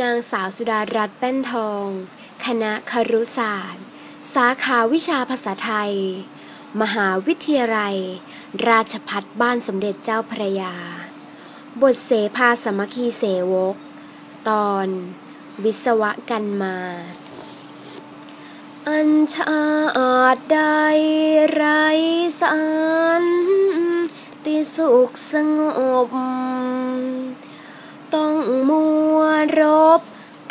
นางสาวสุดารัตน์แป้นทอง คณะครุศาสตร์ สาขาวิชาภาษาไทย มหาวิทยาลัย ราชพัฒบ้านสมเด็จเจ้าพระยา บทเสภาสมัคคีเสวก ตอน วิศวกันมา อัญชาอาจใดไรสารติสุขสงบ ต้องมัวรบ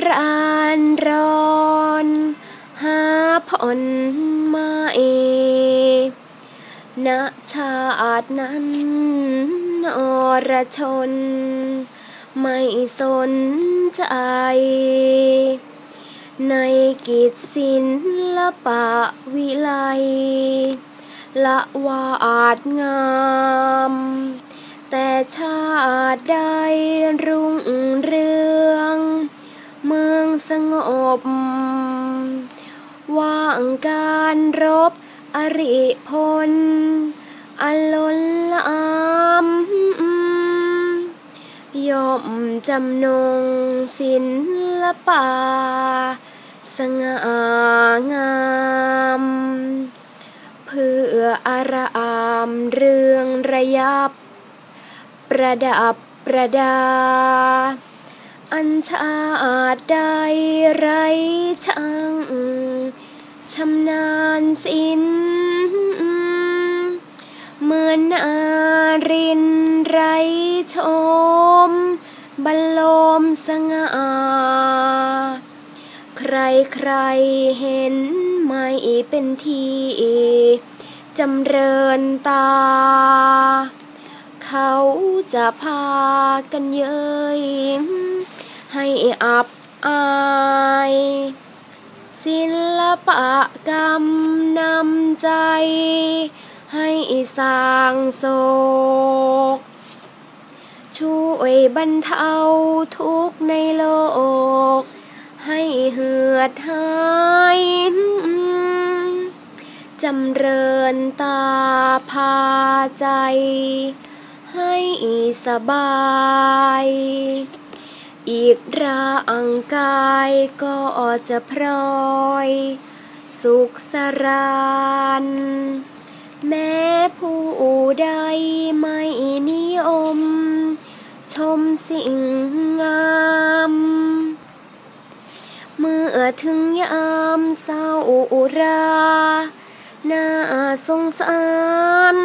รานรอนหาผลไม่ณชาตินั้นอรชน ไม่สนใจ ในกิจศิลปะวิไล ละวาดงาม แต่ชาติใดรุ่งเรือง งสงบ ว่างการรบอริพลอลนลามย่อมจำนงศิลปะสง่างาม เพื่ออารามเรืองระยับ ประดับประดา อัญชาอาจได้ไรช่างชำนาญศิลเหมือนนารินไรชมบรรลมสง่าใครใครเห็นไม่เป็นทีจำเริญตา เขาจะพากันเย้ย ให้อับอายศิลปกรรมนำใจ ให้สร้างโศก ช่วยบรรเทาทุกข์ในโลก ให้เหือดหายจำเริญตาพาใจ ให้สบาย อีกร่างกายก็จะพรอย สุขสรานแม้ผู้ใดไม่นิยม ชมสิ่งงาม เมื่อถึงยามเศร้ารา น่าสงสาร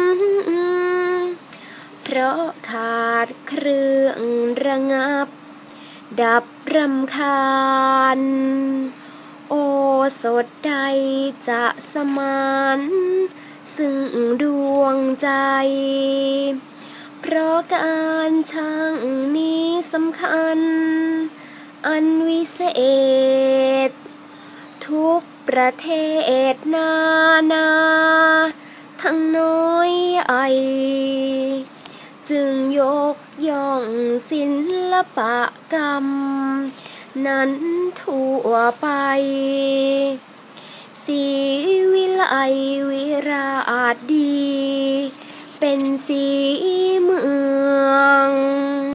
เพราะขาดเครื่องระงับ ดับรำคาญ โอสดใดจะสมาน ซึ่งดวงใจ เพราะการช่างนี้สำคัญ อันวิเศษ ทุกประเทศนานา ทั้งน้อยใหญ่ องศิลปกรรม นั้นทั่วไป สีวิไลวิราชดี เป็นสีเมื